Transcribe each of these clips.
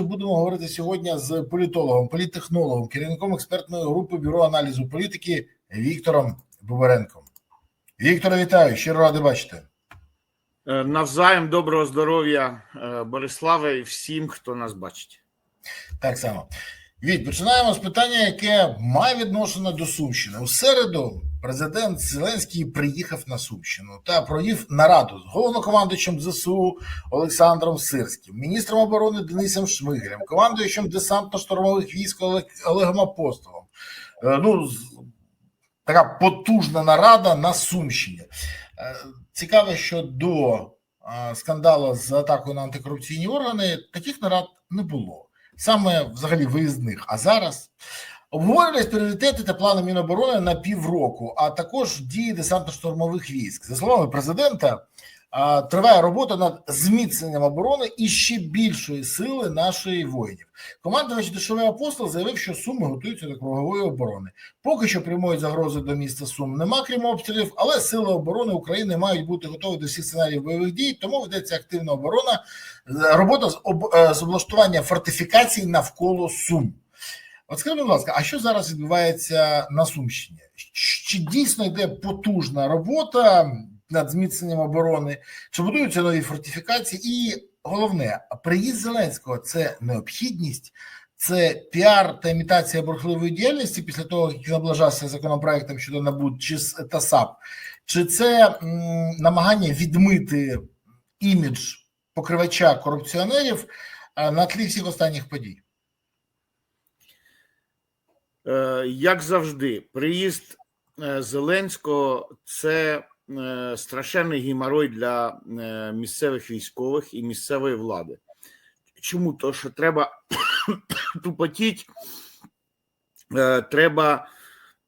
детальніше будемо говорити сьогодні з політологом, політтехнологом, керівником експертної групи бюро аналізу політики Віктором Бубаренком. Віктора, вітаю, щиро радий бачити. Е, Навзаєм доброго здоров'я, е, Бориславе, і всім, хто нас бачить. Так само. Віть, починаємо з питання, яке має відношення до Сумщини. У середу президент Зеленський приїхав на Сумщину та провів нараду з головнокомандуючим ЗСУ Олександром Сирським, міністром оборони Денисом Шмигалем, командуючим десантно-штурмових військ Олегом Апостолом. Е, Ну, така потужна нарада на Сумщині. Е, Цікаво, що до е, скандалу з атакою на антикорупційні органи таких нарад не було саме взагалі виїзних. А зараз обговорювались пріоритети та плани Міноборони на півроку, а також дії десантно-штурмових військ. За словами президента, триває робота над зміцненням оборони і ще більшої сили нашої воїнів. Командувач дешевий апостол заявив, що суми готуються до кругової оборони. Поки що прямої загрози до міста Сум нема, крім обстрілів, але сили оборони України мають бути готові до всіх сценаріїв бойових дій, тому ведеться активна оборона, е, робота з, об, е, з облаштування фортифікацій навколо Сум. От скажіть, будь ласка, а що зараз відбувається на Сумщині? Чи дійсно йде потужна робота над зміцненням оборони? Чи будуються нові фортифікації? І головне, приїзд Зеленського це необхідність, це піар та імітація бурхливої діяльності після того, як він облажався законопроектом щодо НАБУ чи та САП, чи це м, намагання відмити імідж покривача корупціонерів на тлі всіх останніх подій? Е, Як завжди, приїзд е, Зеленського це е, страшенний геморой для е, місцевих військових і місцевої влади. Чому? То, що треба тупотіть, е, треба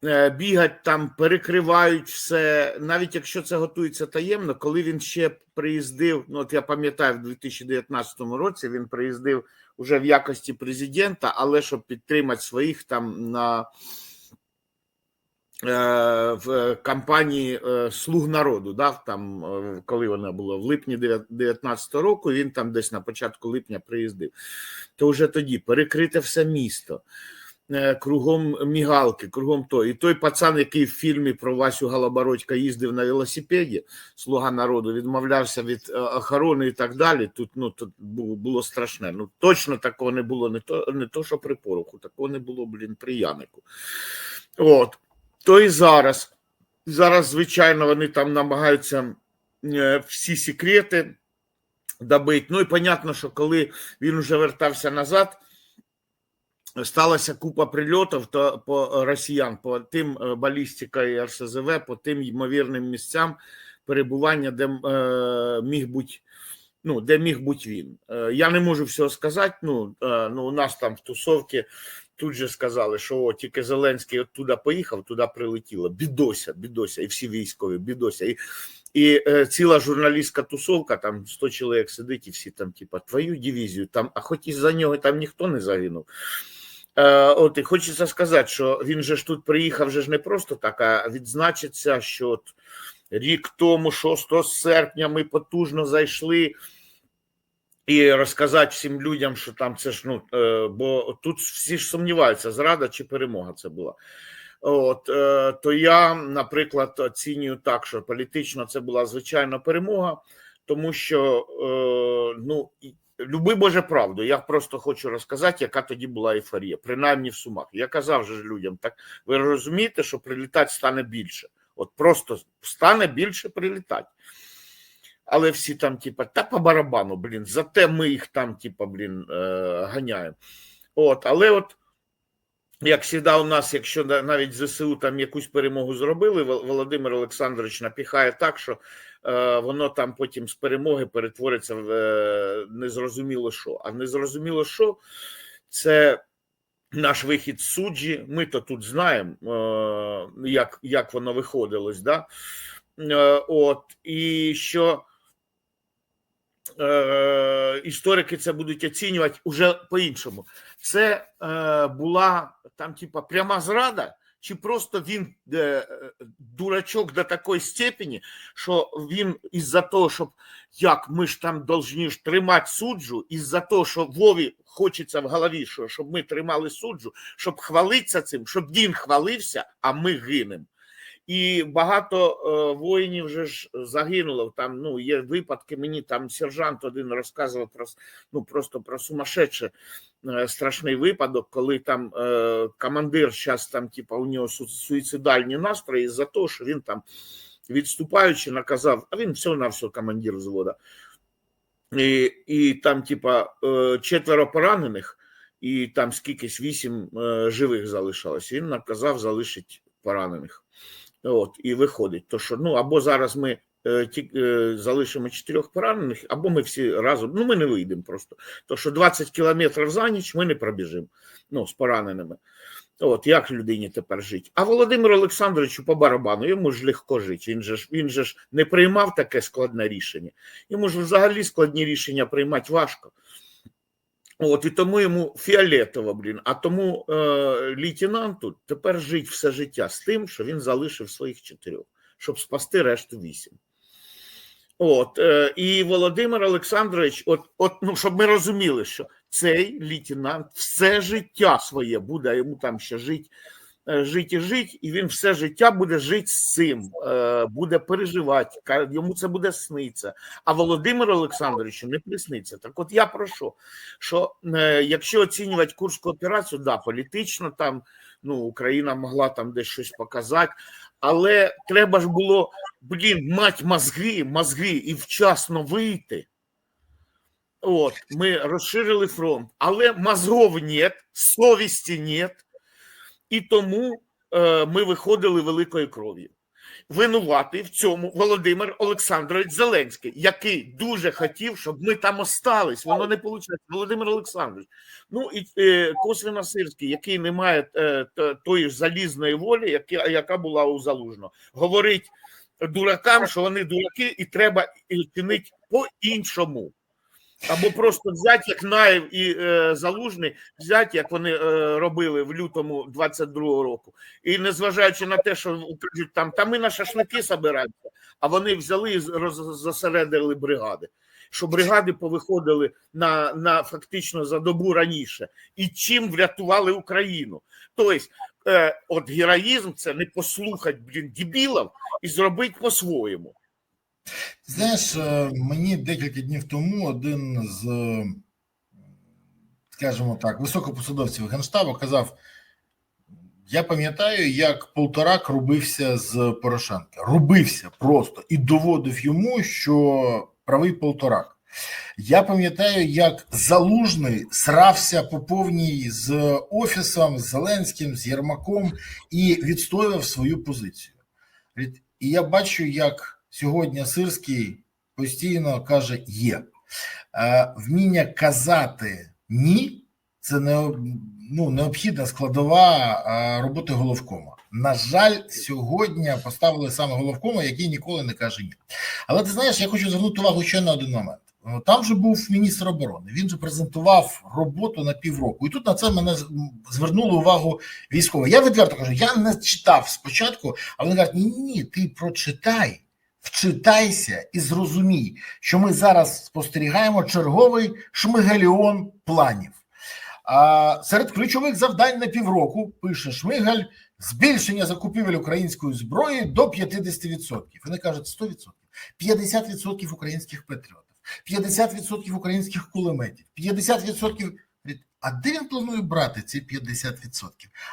е, бігати там, перекривають все, навіть якщо це готується таємно, коли він ще приїздив, ну от я пам'ятаю, в 2019 році він приїздив уже в якості президента, але щоб підтримати своїх там на е, в кампанії е, Слуг народу, да, там, е, коли вона була в липні 2019 року, він там десь на початку липня приїздив. То вже тоді перекрите все місто. е, Кругом мігалки, кругом то. І той пацан, який в фільмі про Васю Галабородька їздив на велосипеді, слуга народу, відмовлявся від е, охорони і так далі. Тут ну тут було страшне. Ну точно такого не було. Не то, не то, що при пороху, такого не було, блін, при Янику. От то і зараз. Зараз, звичайно, вони там намагаються е, всі секрети добити. Ну і понятно, що коли він вже вертався назад. Сталася купа прильотів то по росіян, по тим е, балістика і РСЗВ, по тим ймовірним місцям перебування, де е, міг бути, ну, де міг бути він. Я не можу всього сказати. Ну, ну, у нас там в тусовці тут же сказали, що о, тільки Зеленський оттуда поїхав, туди прилетіло. Бідося, бідося, і всі військові, бідося. І, і е, ціла журналістська тусовка, там 100 чоловік сидить, і всі там, типа, твою дивізію, там, а хоч із за нього там ніхто не загинув. Е, От і хочеться сказати, що він же ж тут приїхав же ж не просто так, а відзначиться, що от рік тому, 6 серпня, ми потужно зайшли. І розказати всім людям, що там це ж ну е, бо тут всі ж сумніваються, зрада чи перемога це була. От е, то я, наприклад, оцінюю так, що політично це була звичайна перемога, тому що е, ну люби Боже правду. Я просто хочу розказати, яка тоді була ейфорія, принаймні в сумах. Я казав же людям, так ви розумієте, що прилітати стане більше. От просто стане більше прилітати. Але всі там, типа, та по барабану, блін, зате ми їх там, типа, блін, е, ганяємо. От, але от, як завжди, у нас, якщо навіть ЗСУ там якусь перемогу зробили, Володимир Олександрович напіхає так, що е, воно там потім з перемоги перетвориться в е, незрозуміло що. А незрозуміло що це наш вихід з суджі. Ми то тут знаємо, е, як, як воно виходилось. Да? Е, от, і що е, історики це будуть оцінювати уже по-іншому. Це е, була там, типа, пряма зрада, чи просто він е, дурачок до такої степені, що він із-за того, щоб як ми ж там должні ж тримати суджу, із-за того, що Вові хочеться в голові, що щоб ми тримали суджу, щоб хвалитися цим, щоб він хвалився, а ми гинемо. І багато е, воїнів вже ж загинуло. Там ну є випадки. Мені там сержант один розказував про ну просто про сумасшедше е, страшний випадок, коли там е, командир зараз там, типа, у нього суїцидальні настрої за того, що він там відступаючи, наказав, а він все на все командир взвода. І, і там, типа, четверо поранених, і там скількись вісім живих залишалось. Він наказав залишити поранених. От, і виходить, то що ну або зараз ми е, ті, е, залишимо чотирьох поранених, або ми всі разом. Ну, ми не вийдемо просто. То що 20 кілометрів за ніч ми не пробіжимо ну, з пораненими. От як людині тепер жити? А Володимиру Олександровичу по барабану, йому ж легко жити. Він же ж він же ж не приймав таке складне рішення. Йому ж взагалі складні рішення приймати важко. От і тому йому фіолетово, блін. А тому е, лейтенанту тепер жить все життя з тим, що він залишив своїх чотирьох, щоб спасти решту вісім. От е, і Володимир Олександрович, от, от ну щоб ми розуміли, що цей лейтенант все життя своє буде, а йому там ще жить, жить і жить, і він все життя буде жити з цим, е, буде переживати, йому це буде сниться. А Володимиру Олександровичу не присниться. Так от я про що? Е, якщо оцінювати Курську операцію, да, політично там ну, Україна могла там десь щось показати, але треба ж було, блін, мать мозги, мозги і вчасно вийти. От, ми розширили фронт, але мозгов нет, совісті нет, і тому е, ми виходили великою кров'ю. Винуватий в цьому Володимир Олександрович Зеленський, який дуже хотів, щоб ми там остались. Воно не вийшло. Володимир Олександрович. Ну і е, Косвіна Сирський, який не має е, тої ж залізної волі, яка, яка була у Залужного. Говорить дуракам, що вони дураки, і треба чинити по-іншому. Або просто взяти, як Наєв і е, Залужний, взяти, як вони е, робили в лютому 22-го року. І незважаючи на те, що кажуть, там, та ми на шашлики собираємося, а вони взяли і зосередили бригади. Що бригади повиходили на, на фактично за добу раніше, і чим врятували Україну. Тобто, е, от героїзм це не послухати блін, дебілів і зробити по-своєму. Знаєш, е, мені декілька днів тому один з, е, скажімо так, високопосадовців Генштабу казав: я пам'ятаю, як Полторак рубився з Порошенка. Рубився просто і доводив йому, що правий Полторак. Я пам'ятаю, як Залужний срався по повній з Офісом, з Зеленським, з Єрмаком і відстоював свою позицію. І я бачу, як сьогодні Сирський постійно каже є. Е, Вміння казати ні це не, ну, необхідна складова е, роботи головкома. На жаль, сьогодні поставили саме головкома, який ніколи не каже ні. Але ти знаєш, я хочу звернути увагу ще на один момент. Е, Там же був міністр оборони. Він же презентував роботу на півроку. І тут на це мене з- м, звернули увагу військові. Я відверто кажу, я не читав спочатку, а вони кажуть: ні, ні, ти прочитай, вчитайся і зрозумій, що ми зараз спостерігаємо черговий шмигаліон планів. А серед ключових завдань на півроку пише Шмигаль збільшення закупівель української зброї до 50%. Вони кажуть 100%. 50% українських патріотів, 50% українських кулеметів, 50%. А де він планує брати ці 50%?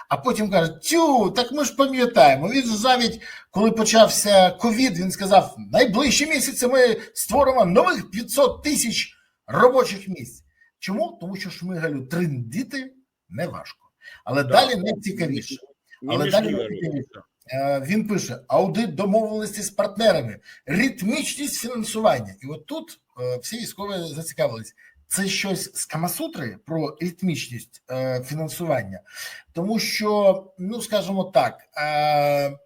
А потім кажуть: тю, так ми ж пам'ятаємо. Він ж навіть коли почався ковід, він сказав: найближчі місяці ми створимо нових 500 тисяч робочих місць. Чому? Тому що Шмигалю триндити не важко. Але Да. далі не цікавіше. Не Але далі міжнародно. найцікавіше. Е, Він пише: аудит домовленості з партнерами, ритмічність фінансування. І от тут е, всі військові зацікавились. Це щось з Камасутри про ритмічність е, фінансування, тому що, ну скажімо так, е,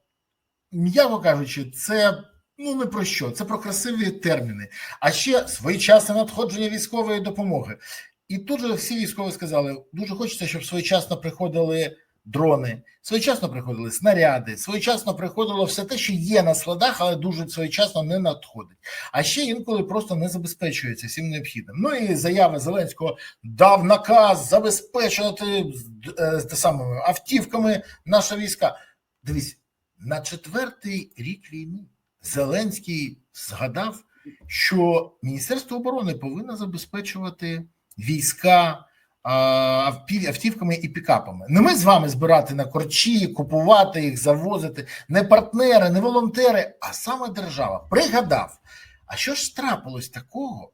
м'яко кажучи, це ну не про що, це про красиві терміни, а ще своєчасне надходження військової допомоги. І тут же всі військові сказали: дуже хочеться, щоб своєчасно приходили дрони, своєчасно приходили снаряди, своєчасно приходило все те, що є на складах, але дуже своєчасно не надходить. А ще інколи просто не забезпечується всім необхідним. Ну і заява Зеленського дав наказ забезпечувати е, те самими автівками наші війська. Дивись, на четвертий рік війни Зеленський згадав, що Міністерство оборони повинно забезпечувати війська автівками і пікапами. Не ми з вами збирати на корчі, купувати їх, завозити, не партнери, не волонтери, а саме держава. Пригадав. А що ж трапилось такого,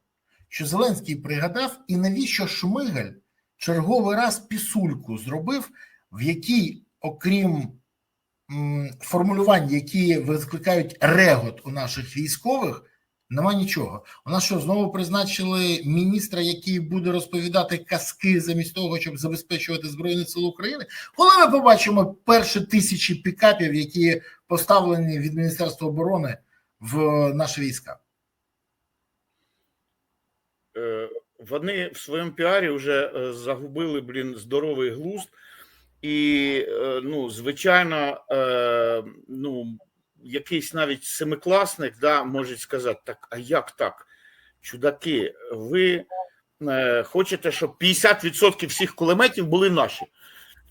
що Зеленський пригадав, і навіщо Шмигаль черговий раз пісульку зробив, в якій, окрім формулювань, які викликають регот у наших військових, нема нічого. У нас що знову призначили міністра, який буде розповідати казки замість того, щоб забезпечувати Збройні Сили України. Коли ми побачимо перші тисячі пікапів, які поставлені від Міністерства оборони в наші війська? Е, Вони в своєму піарі вже е, загубили, блін, здоровий глузд. І, е, ну, звичайно, ну, якийсь навіть семикласник да, може сказати: так, а як так? Чудаки, ви е, хочете, щоб 50% всіх кулеметів були наші.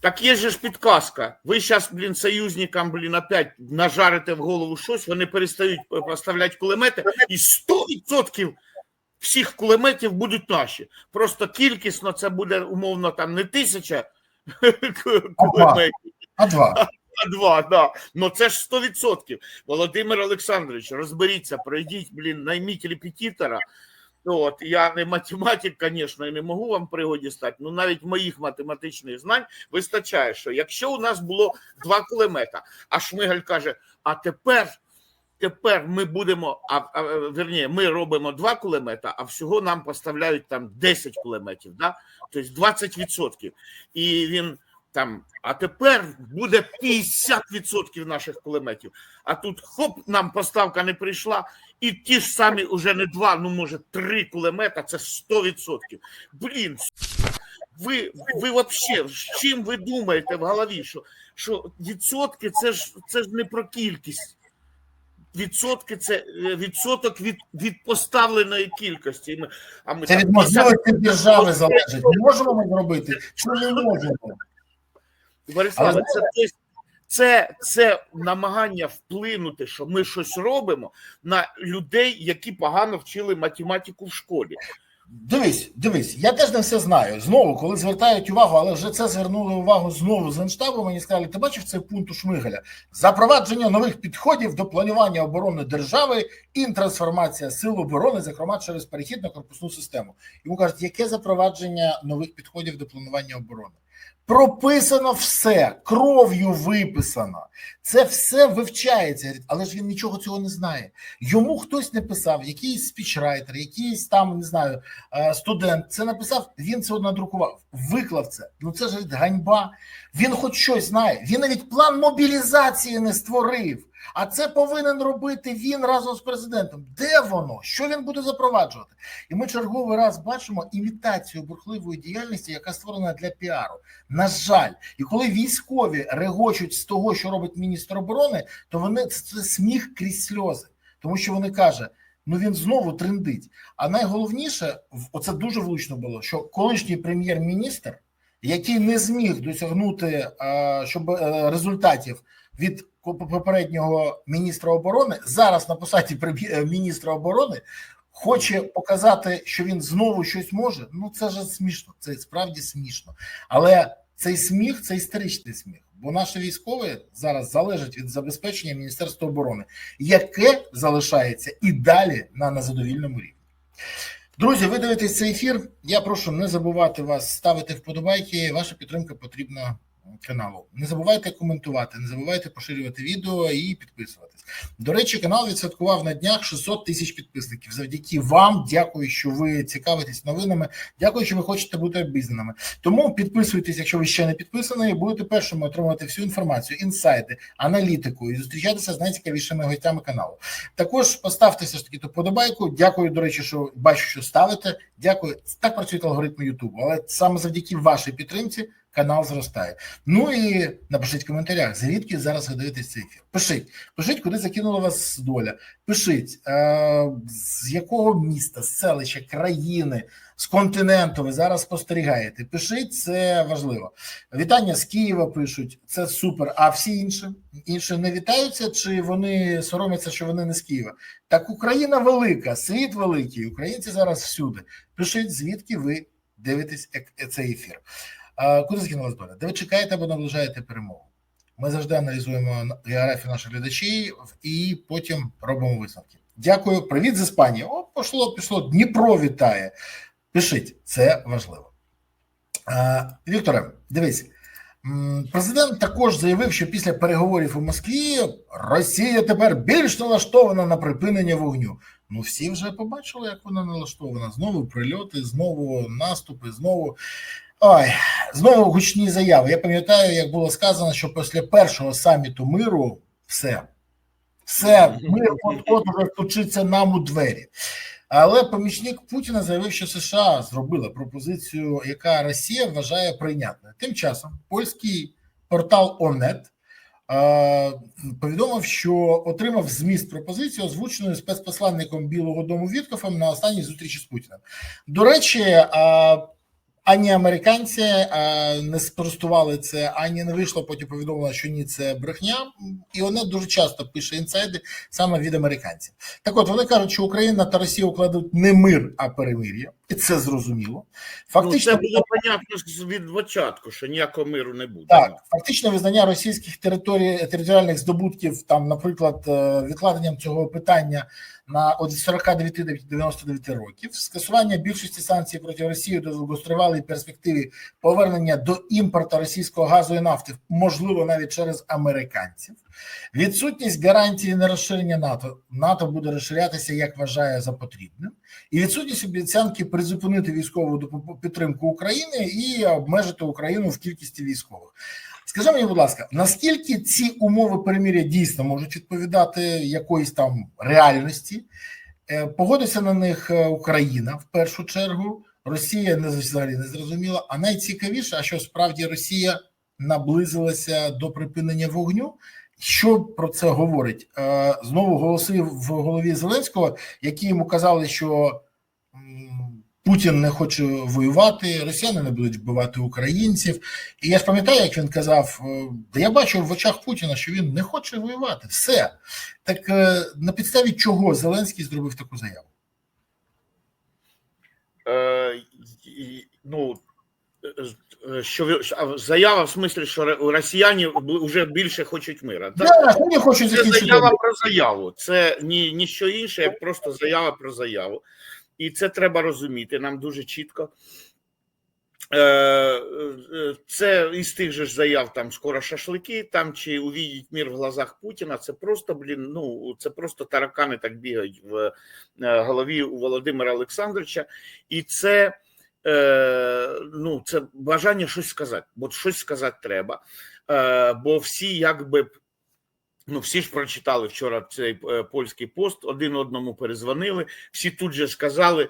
Так є же ж підказка. Ви зараз, блін, союзникам, блін, опять нажарите в голову щось, вони перестають поставляти кулемети, і 100% всіх кулеметів будуть наші. Просто кількісно це буде умовно там не тисяча кулеметів, А два. Два, да. Ну це ж 100%. Володимир Олександрович, розберіться, пройдіть, блін, найміть репетитора. От, я не математик, звісно, і не можу вам пригоді стати, ну навіть моїх математичних знань вистачає, що якщо у нас було два кулемета, а Шмигаль каже, а тепер, тепер ми будемо, а, а верні, ми робимо два кулемета, а всього нам поставляють там 10 кулеметів, да? тобто 20%. І він там, а тепер буде 50% наших кулеметів. А тут хоп, нам поставка не прийшла, і ті ж самі уже не два, ну може три кулемета, це 100%. Блін, ви, ви вообще, з чим ви думаєте в голові? Що, що відсотки це ж це ж не про кількість. Відсотки це е, відсоток від, від поставленої кількості. Ми, а ми Це від можливості держави залежить. Можемо ми зробити чи не можемо? Бориславе, Але- це, це, це намагання вплинути, що ми щось робимо на людей, які погано вчили математику в школі. Дивись, дивись, я теж не все знаю. Знову, коли звертають увагу, але вже це звернули увагу знову з Генштабу, мені сказали, ти бачив цей пункт у Шмигаля? Запровадження нових підходів до планування оборони держави і трансформація сил оборони, зокрема через перехід на корпусну систему. Йому кажуть, яке запровадження нових підходів до планування оборони? Прописано все, кров'ю виписано. Це все вивчається, але ж він нічого цього не знає. Йому хтось не писав, якийсь спічрайтер, якийсь там не знаю е, студент це написав. Він це надрукував, виклав це. Ну це ж ганьба. Він хоч щось знає. Він навіть план мобілізації не створив. А це повинен робити він разом з президентом. Де воно? Що він буде запроваджувати? І ми черговий раз бачимо імітацію бурхливої діяльності, яка створена для піару. На жаль, і коли військові регочуть з того, що робить міністр оборони, то вони це, сміх крізь сльози, тому що вони кажуть, ну він знову трендить. А найголовніше, оце дуже влучно було, що колишній прем'єр-міністр, який не зміг досягнути е, щоб е, результатів від попереднього міністра оборони, зараз на посаді е, міністра оборони. Хоче показати, що він знову щось може. Ну це ж смішно, це справді смішно. Але цей сміх це історичний сміх, бо наші військові зараз залежать від забезпечення Міністерства оборони, яке залишається і далі на незадовільному рівні. Друзі, ви дивитесь цей ефір. Я прошу не забувати вас ставити вподобайки. Ваша підтримка потрібна каналу. Не забувайте коментувати, не забувайте поширювати відео і підписуватись. До речі, канал відсвяткував на днях 600 тисяч підписників. Завдяки вам. Дякую, що ви цікавитесь новинами. Дякую, що ви хочете бути обізнаними. Тому підписуйтесь, якщо ви ще не підписані, будете першими отримувати всю інформацію, інсайти, аналітику і зустрічатися з найцікавішими гостями каналу. Також поставте все ж таки ту подобайку. Дякую, до речі, що бачу, що ставите. Дякую. Так працюють алгоритми Ютубу. Але саме завдяки вашій підтримці канал зростає. Ну і напишіть в коментарях, звідки зараз ви дивитесь цей ефір. Пишіть, пишіть, куди закинула вас доля. Пишіть, е, з якого міста, селища, країни, з континенту ви зараз спостерігаєте. Пишіть, це важливо. Вітання з Києва пишуть, це супер. А всі інші інші не вітаються, чи вони соромляться, що вони не з Києва? Так Україна велика, світ великий. Українці зараз всюди. Пишіть, звідки ви дивитесь цей ефір. Куди закинулась доля? Де ви чекаєте або наближаєте перемогу? Ми завжди аналізуємо на- географію наших глядачів і потім робимо висновки. Дякую. Привіт з Іспанії. О, пішло, пішло. Дніпро вітає. Пишіть, це важливо. Вікторе, дивись. Президент також заявив, що після переговорів у Москві Росія тепер більш налаштована на припинення вогню. Ну, всі вже побачили, як вона налаштована. Знову прильоти, знову наступи, знову. Ой, знову гучні заяви. Я пам'ятаю, як було сказано, що після першого саміту миру все. Все, мир от-от уже стучиться нам у двері. Але помічник Путіна заявив, що США зробила пропозицію, яка Росія вважає прийнятною. Тим часом польський портал ОНЕТ е, повідомив, що отримав зміст пропозиції, озвученої спецпосланником Білого Дому Віткофом на останній зустрічі з Путіним. До речі, ані американці е, не спростували це, ані не вийшло потім повідомлення, що ні, це брехня. І вони дуже часто пише інсайди саме від американців. Так от вони кажуть, що Україна та Росія укладуть не мир, а перемир'я, і це зрозуміло. Фактично, ну, це було понятно від початку, що ніякого миру не буде. так, фактично визнання російських територій територіальних здобутків, там, наприклад, е, відкладенням цього питання на від 49 до 99 років, скасування більшості санкцій проти Росії до довгостривалої перспективи повернення до імпорту російського газу і нафти, можливо, навіть через американців. Відсутність гарантії нерозширення НАТО. НАТО буде розширятися, як вважає за потрібним, і відсутність обіцянки призупинити військову підтримку України і обмежити Україну в кількості військових. Скажи мені, будь ласка, наскільки ці умови перемир'я дійсно можуть відповідати якоїсь там реальності? Е, Погодиться на них е, Україна в першу чергу. Росія не взагалі не зрозуміла. А найцікавіше, а що справді Росія наблизилася до припинення вогню. Що про це говорить? Е, Знову голоси в голові Зеленського, які йому казали, що Путін не хоче воювати, росіяни не будуть вбивати українців. І я ж пам'ятаю, як він казав: е, я бачу в очах Путіна, що він не хоче воювати. Все. Так е, на підставі чого Зеленський зробив таку заяву? Е, ну, е, що ви- заява в смислі, що росіяни вже більше хочуть мира. Так? Вони хочуть Це заява про заяву. Це ні, ні що інше, як просто заява про заяву. І це треба розуміти нам дуже чітко. Е, е, Це із тих же ж заяв там скоро шашлики, там чи увидіть мір в глазах Путіна. Це просто, блін, ну це просто таракани так бігають в е, голові у Володимира Олександровича, і це. Ну, це бажання щось сказати, бо щось сказати треба. Бо всі якби Ну, всі ж прочитали вчора цей польський пост, один одному перезвонили. Всі тут же сказали.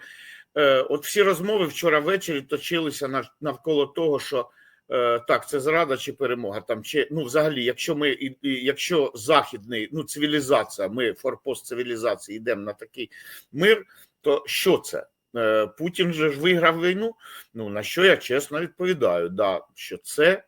Е, от всі розмови вчора ввечері точилися навколо того, що е, так, це зрада чи перемога. Там чи ну, взагалі, якщо ми і, якщо західний, ну цивілізація, ми форпост цивілізації йдемо на такий мир, то що це? Е, Путін же ж виграв війну. Ну на що я чесно відповідаю, да, що це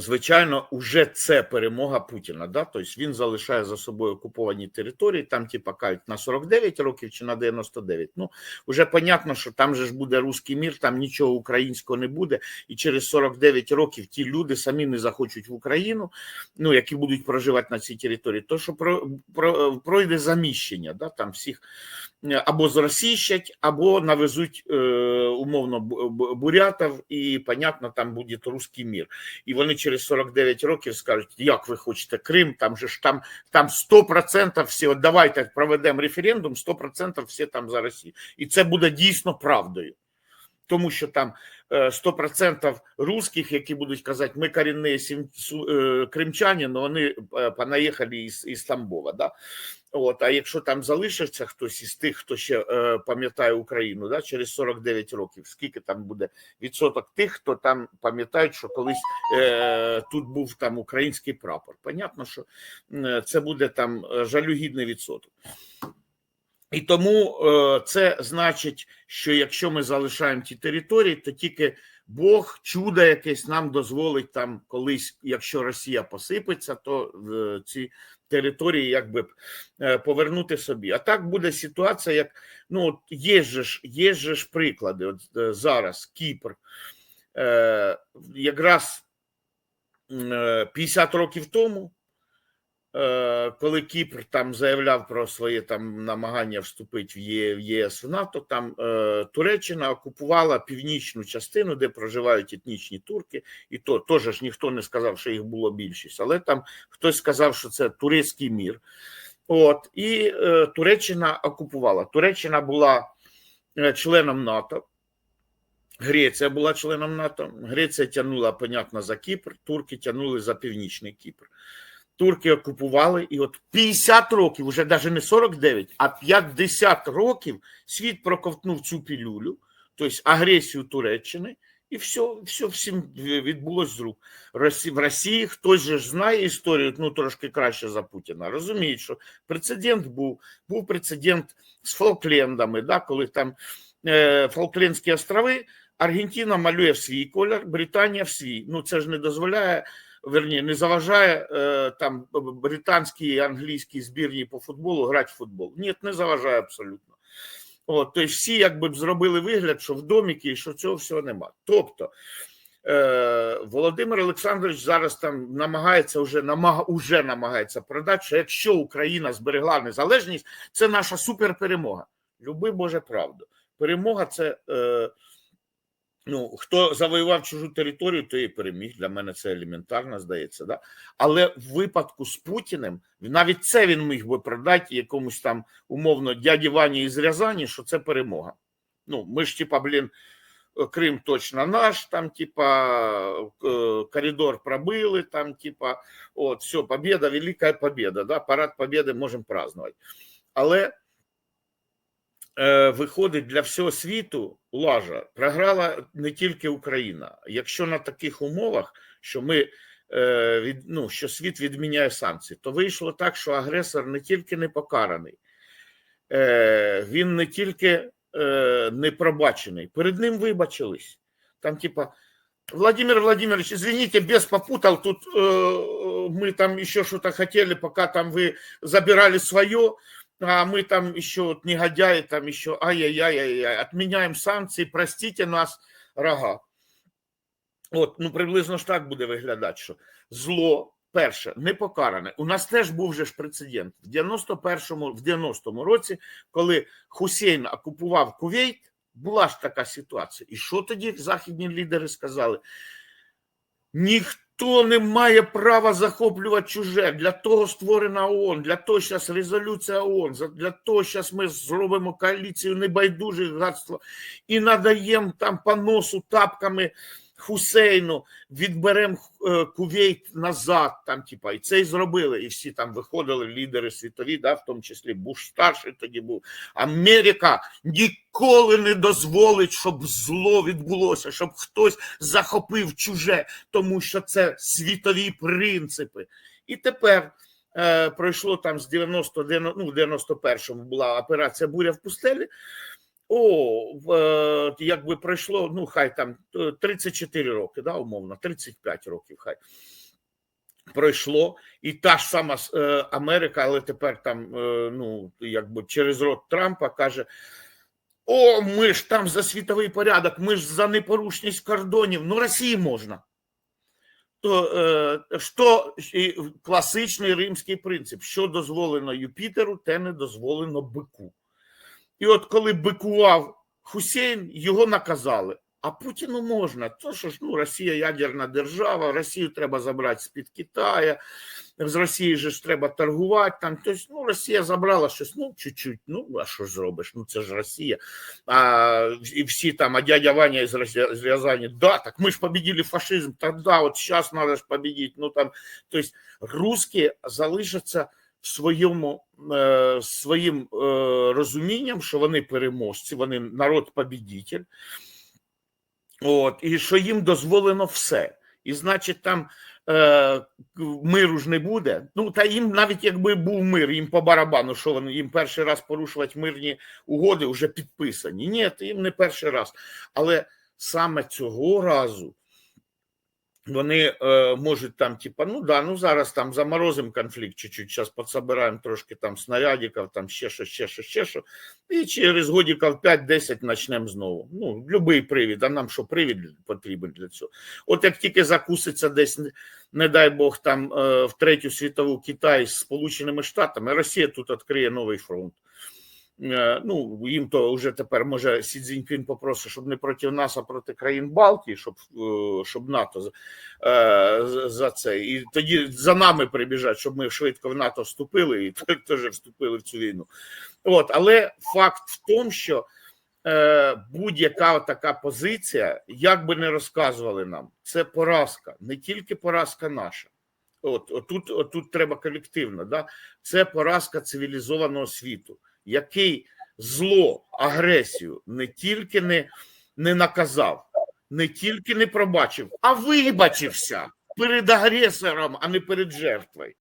звичайно, уже це перемога Путіна. Да? Тобто він залишає за собою окуповані території, там, типа, кажуть, на 49 років чи на 99. Ну, вже понятно, що там же ж буде руський мір, там нічого українського не буде, і через 49 років ті люди самі не захочуть в Україну, ну, які будуть проживати на цій території, то що про, про, пройде заміщення, да? там всіх або зросійщать, або навезуть е, умовно бу- бу- бурятів, і, понятно, там буде руський мір і вони через 49 років скажуть, як ви хочете Крим, там же ж там, там 100% всі, от давайте проведемо референдум, 100% всі там за Росію. І це буде дійсно правдою. Тому що там е, 100% русських, які будуть казати, ми корінні е, кримчані, але вони е, понаїхали із, із Тамбова. Да? От, а якщо там залишиться хтось із тих, хто ще е, пам'ятає Україну, да, через 49 років, скільки там буде відсоток тих, хто там пам'ятають, що колись е, тут був там український прапор. Понятно, що е, це буде там е, жалюгідний відсоток. І тому е, це значить, що якщо ми залишаємо ті території, то тільки Бог чудо якесь нам дозволить там колись, якщо Росія посипеться, то е, ці території якби е, повернути собі. А так буде ситуація, як ну от є ж, є ж приклади. От е, зараз Кіпр, е, якраз е, 50 років тому. Е, Коли Кіпр там заявляв про своє там намагання вступити в ЄС в НАТО, там е, Туреччина окупувала північну частину, де проживають етнічні турки, і то теж ніхто не сказав, що їх було більшість, але там хтось сказав, що це турецький мір. От і е, Туреччина окупувала. Туреччина була членом НАТО. Греція була членом НАТО. Греція тягнула, понятно, за Кіпр, турки тягнули за північний Кіпр. Турки окупували, і от 50 років, вже навіть не 49, а 50 років світ проковтнув цю пілюлю, тобто агресію Туреччини, і все, все всім відбулось з рук. В Росії хтось же знає історію, ну трошки краще за Путіна. Розуміють, що прецедент був, був прецедент з Фолклендами, да, коли там е, Фолклендські острови, Аргентина малює в свій колір, Британія в свій. Ну це ж не дозволяє, верні, не заважає е, там британській і англійській збірні по футболу грати в футбол. Ні, не заважає абсолютно. От, тобто всі якби б зробили вигляд, що в доміки і що цього всього нема. Тобто е, Володимир Олександрович зараз там намагається вже намага, уже намагається продати, що якщо Україна зберегла незалежність, це наша суперперемога. Люби Боже правду. Перемога це. Е, Ну, хто завоював чужу територію, то і переміг. Для мене це елементарно здається. Да? Але в випадку з Путіним навіть це він міг би продати якомусь там умовно дяді Вані із Рязані, що це перемога. Ну, ми ж, типа, блін, Крим точно наш, там, типа, коридор пробили, там, типа, от, все, победа, велика победа, да? парад победи можемо празднувати. Але виходить для всього світу лажа. Програла не тільки Україна. Якщо на таких умовах, що ми е, від, ну, що світ відміняє санкції, то вийшло так, що агресор не тільки не покараний, е, він не тільки е, не пробачений, перед ним вибачились. Там, типа, Владимир Владимирович, извините, без попутал, тут э, мы там еще что-то хотели, пока там вы забирали свое, а мы там еще вот негодяи, там еще ай-яй-яй-яй, отменяем санкции, простите нас, рога. От, ну приблизно ж так буде виглядати, що зло перше не покаране. У нас теж був же ж прецедент в 91-му, в 90-му році, коли Хусейн окупував Кувейт, була ж така ситуація. І що тоді західні лідери сказали? Ніхто не має права захоплювати чуже. Для того створена ООН, для того зараз резолюція ООН, для того зараз ми зробимо коаліцію небайдужих гадства і надаємо там по носу тапками Хусейну, відберемо е, Кувейт назад. Там, типа, і це й зробили. І всі там виходили лідери світові, да, в тому числі Буш старший тоді був. Америка ніколи не дозволить, щоб зло відбулося, щоб хтось захопив чуже, тому що це світові принципи. І тепер е, пройшло там з 90, ну, в 91-му була операція Буря в пустелі. О, е, якби пройшло, ну хай там е, 34 роки, да, умовно, 35 років хай пройшло, і та ж сама е, Америка, але тепер там, е, ну, якби через рот Трампа каже: О, ми ж там за світовий порядок, ми ж за непорушність кордонів, ну Росії можна. То е, що класичний римський принцип: що дозволено Юпітеру, те не дозволено бику. І от коли бикував Хусейн, його наказали. А Путіну можна. То що ж ну, Росія ядерна держава, Росію треба забрати з-під Китая, з Росії ж треба торгувати. Там тобто, ну, Росія забрала щось, ну чуть-чуть. Ну а що ж зробиш? Ну це ж Росія. А і всі там, а дядя Ваня із Росі- з Рязані, да, так ми ж победили фашизм, тогда от зараз треба ж победити. Ну там, тобто, русські залишаться своєму е, своїм е, розумінням, що вони переможці, вони народ побідітель, от, і що їм дозволено все. І значить, там е, миру ж не буде. Ну та їм навіть якби був мир, їм по барабану, що вони їм перший раз порушувати мирні угоди вже підписані. Ні, їм не перший раз. Але саме цього разу вони е, можуть там, типа, ну да, ну зараз там заморозимо конфлікт чуть-чуть, зараз подсобираємо трошки там снарядиків, там ще що, ще що, ще що. І через годиків 5-10 почнемо знову. Ну, будь-який привід, а нам що привід потрібен для цього. От як тільки закуситься десь, не дай Бог, там е, в третю світову Китай з Сполученими Штатами, Росія тут відкриє новий фронт. Е, Ну, їм то вже тепер може Сі Цзіньпін попросить, щоб не проти нас, а проти країн Балтії, щоб, е, щоб НАТО за- е, за- це. І тоді за нами прибіжать, щоб ми швидко в НАТО вступили і теж вступили в цю війну. От, але факт в тому, що будь-яка така позиція, як би не розказували нам, це поразка, не тільки поразка наша. От, отут, отут треба колективно. Да? Це поразка цивілізованого світу, який зло, агресію не тільки не, не наказав, не тільки не пробачив, а вибачився перед агресором, а не перед жертвою.